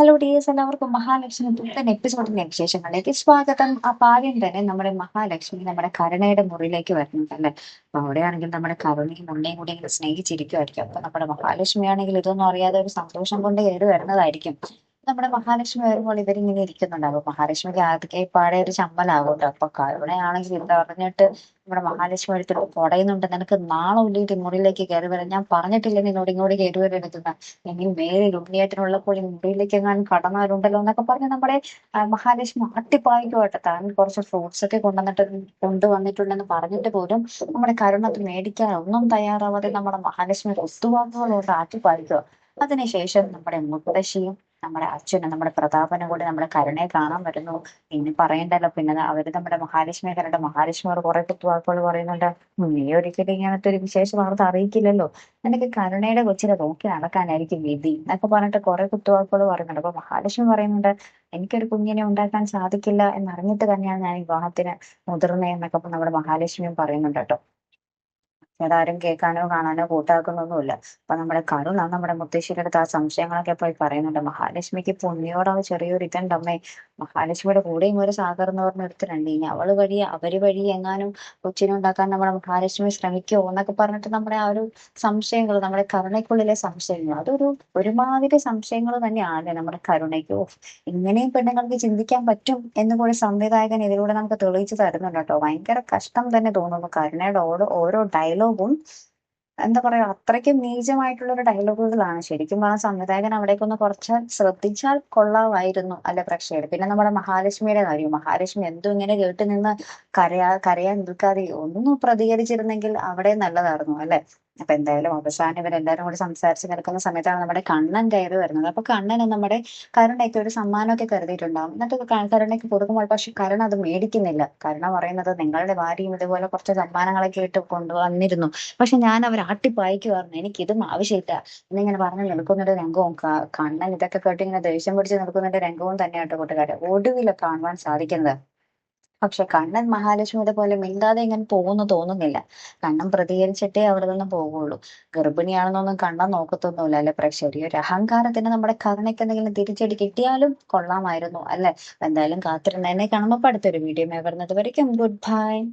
Hello dears എല്ലാവർക്കും മഹാലക്ഷ്മി പുത്തൻ എപ്പിസോഡിന്റെ വിശേഷങ്ങളിലേക്ക് സ്വാഗതം. അപ്പൊ ആദ്യം തന്നെ നമ്മുടെ മഹാലക്ഷ്മി നമ്മുടെ കരുണയുടെ മുറിയിലേക്ക് വരുന്നുണ്ടല്ലേ? അപ്പൊ അവിടെയാണെങ്കിൽ നമ്മുടെ കരുണയും ഉണ്ണയും കൂടി സ്നേഹിച്ചിരിക്കുമായിരിക്കും അപ്പൊ നമ്മുടെ മഹാലക്ഷ്മി ആണെങ്കിൽ ഇതൊന്നും അറിയാതെ ഒരു സന്തോഷം കൊണ്ട് കയറി വരുന്നതായിരിക്കും. നമ്മുടെ മഹാലക്ഷ്മി വരുമ്പോൾ ഇവരിങ്ങനെ ഇരിക്കുന്നുണ്ടാവും. മഹാലക്ഷ്മിക്ക് ആദ്യമേ പാടെ ഒരു ചമ്മലാകുമല്ലോ അപ്പൊ കരുണയാണെങ്കിൽ ഇത് പറഞ്ഞിട്ട് നമ്മുടെ മഹാലക്ഷ്മി എടുത്തിട്ട് പൊടയുന്നുണ്ട്. നിനക്ക് നാളെ ഉള്ളിട്ട് മുറിയിലേക്ക് കയറി വരാൻ ഞാൻ പറഞ്ഞിട്ടില്ല നിന്നോട് ഇങ്ങോട്ട് കയറി വരരുതെന്ന് എങ്കിൽ മേലെ ഉണ്ണിയേട്ടനുള്ളപ്പോൾ ഈ മുറിയിലേക്ക് എങ്ങാനും കടന്നവരുണ്ടല്ലോ എന്നൊക്കെ പറഞ്ഞ് നമ്മുടെ മഹാലക്ഷ്മി അട്ടിപ്പായിക്കുമായിട്ട് താൻ കുറച്ച് ഫ്രൂട്ട്സ് ഒക്കെ കൊണ്ടുവന്നിട്ട് കൊണ്ടുവന്നിട്ടുണ്ടെന്ന് പറഞ്ഞിട്ട് പോലും നമ്മുടെ കരുണ അത് മേടിക്കാൻ ഒന്നും തയ്യാറാവാതെ നമ്മുടെ മഹാലക്ഷ്മി ഒത്തുവാക്കുകളോട് ആട്ടിപ്പായിക്കുക അതിനുശേഷം നമ്മുടെ മുത്തശ്ശിയും നമ്മുടെ അച്ഛനും നമ്മുടെ പ്രതാപനും കൂടി നമ്മുടെ കരുണയെ കാണാൻ വരുന്നു. ഇനി പറയണ്ടല്ലോ. പിന്നെ അവർ നമ്മുടെ മഹാലക്ഷ്മിയെ കണ്ടിട്ട് മഹാലക്ഷ്മിയോട് കുറെ കുത്തുവാക്കുകൾ പറയുന്നുണ്ട്. നീ ഒരിക്കലും ഇങ്ങനത്തെ ഒരു വിശേഷ വാർത്ത അറിയിക്കില്ലല്ലോ. നിനക്ക് കരുണയുടെ കൊച്ചിനെ നോക്കി നടക്കാനായിരിക്കും വിധി എന്നൊക്കെ പറഞ്ഞിട്ട് കുറെ കുത്തുവാക്കുകൾ പറയുന്നുണ്ട്. അപ്പൊ മഹാലക്ഷ്മി പറയുന്നുണ്ട് എനിക്കൊരു കുഞ്ഞിനെ ഉണ്ടാക്കാൻ സാധിക്കില്ല എന്നറിഞ്ഞിട്ട് തന്നെയാണ് ഞാൻ വിവാഹത്തിന് മുതിർന്നേ എന്നൊക്കെ നമ്മുടെ മഹാലക്ഷ്മിയും പറയുന്നുണ്ട് കേട്ടോ. അതാരും കേൾക്കാനോ കാണാനോ കൂട്ടാക്കുന്നൊന്നുമില്ല. അപ്പൊ നമ്മുടെ കരുണ നമ്മുടെ മുത്തശ്ശിയുടെ അടുത്ത് ആ സംശയങ്ങളൊക്കെ പോയി പറയുന്നുണ്ട്. മഹാലക്ഷ്മിക്ക് പുണ്യോട് ആ ചെറിയൊരു ഇതുണ്ട് അമ്മേ. മഹാലക്ഷ്മിയുടെ കൂടെയും ഒരു സാഗർ എന്ന് പറഞ്ഞ ഇനി അവൾ വഴി അവർ വഴി എങ്ങാനും കൊച്ചിനെ ഉണ്ടാക്കാൻ നമ്മുടെ മഹാലക്ഷ്മി ശ്രമിക്കുമോ എന്നൊക്കെ പറഞ്ഞിട്ട് നമ്മുടെ ആ ഒരു സംശയങ്ങൾ നമ്മുടെ കരുണയ്ക്കുള്ളിലെ സംശയങ്ങൾ അതൊരു ഒരുമാതിരി സംശയങ്ങൾ തന്നെയാണ് നമ്മുടെ കരുണയ്ക്ക്. ഇങ്ങനെയും പെണ്ണുങ്ങൾക്ക് ചിന്തിക്കാൻ പറ്റും എന്ന് കൂടി സംവിധായകൻ ഇതിലൂടെ നമുക്ക് തെളിയിച്ചു തരുന്നുണ്ട് കേട്ടോ. ഭയങ്കര കഷ്ടം തന്നെ തോന്നുന്നു കരുണയുടെ ഓരോ ഓരോ ഡയലോഗും എന്താ പറയാ അത്രയ്ക്കും നീചമായിട്ടുള്ള ഒരു ഡയലോഗുകളാണ് ശരിക്കും ആ സംവിധായകൻ അവിടേക്കൊന്ന് കുറച്ച് ശ്രദ്ധിച്ചാൽ കൊള്ളാമായിരുന്നു അല്ലെ പ്രേക്ഷകർ പിന്നെ നമ്മുടെ മഹാലക്ഷ്മിയുടെ കാര്യം. മഹാലക്ഷ്മി എന്തും ഇങ്ങനെ കേട്ട് നിന്ന് കരയാ കരയാൻ നിൽക്കാതെ ഒന്നും പ്രതികരിച്ചിരുന്നെങ്കിൽ അവിടെ നല്ലതായിരുന്നു അല്ലെ? അപ്പൊ എന്തായാലും അവസാനം ഇവരെല്ലാരും കൂടി സംസാരിച്ച് നിൽക്കുന്ന സമയത്താണ് നമ്മുടെ കണ്ണൻ കയറി വരുന്നത്. അപ്പൊ കണ്ണന് നമ്മുടെ കരുണയ്ക്ക് ഒരു സമ്മാനമൊക്കെ കരുതിയിട്ടുണ്ടാവും. എന്നിട്ട് കരുണയ്ക്ക് കൊടുക്കുമ്പോൾ പക്ഷെ കരുണ അത് മേടിക്കുന്നില്ല. കരുണ പറയുന്നത് നിങ്ങളുടെ ഭാര്യയും ഇതുപോലെ കുറച്ച് സമ്മാനങ്ങളൊക്കെ ഇട്ട് കൊണ്ടുവന്നിരുന്നു. പക്ഷെ ഞാൻ അവർ ആട്ടിപ്പായിക്കുമായിരുന്നു എനിക്ക് ഇതും ആവശ്യമില്ല. എന്നിങ്ങനെ പറഞ്ഞ് നിൽക്കുന്നൊരു രംഗവും കണ്ണൻ ഇതൊക്കെ കേട്ട് ഇങ്ങനെ ദേഷ്യം പിടിച്ച് നിൽക്കുന്നൊരു രംഗവും തന്നെയാട്ടോ കൂട്ടുകാരെ. ഒടുവിലൊക്കെ കാണുവാൻ സാധിക്കുന്നത്. പക്ഷെ കണ്ണൻ മഹാലക്ഷ്മിയുടെ പോലെ മിണ്ടാതെ ഇങ്ങനെ പോകുന്നു തോന്നുന്നില്ല. കണ്ണൻ പ്രതികരിച്ചിട്ടേ അവിടെ നിന്ന് പോകുള്ളൂ ഗർഭിണിയാണെന്നൊന്നും കണ്ണൻ നോക്കത്തൊന്നുമില്ല അല്ലെ? ഈ ഒരു അഹങ്കാരത്തിന് നമ്മുടെ കരുണയ്ക്ക് എന്തെങ്കിലും തിരിച്ചടി കിട്ടിയാലും കൊള്ളാമായിരുന്നു അല്ലെ? എന്തായാലും കാത്തിരുന്നതിനെ കാണുമ്പോൾ അടുത്തൊരു വീഡിയോ വരുന്നത് വരയ്ക്കും. Good bye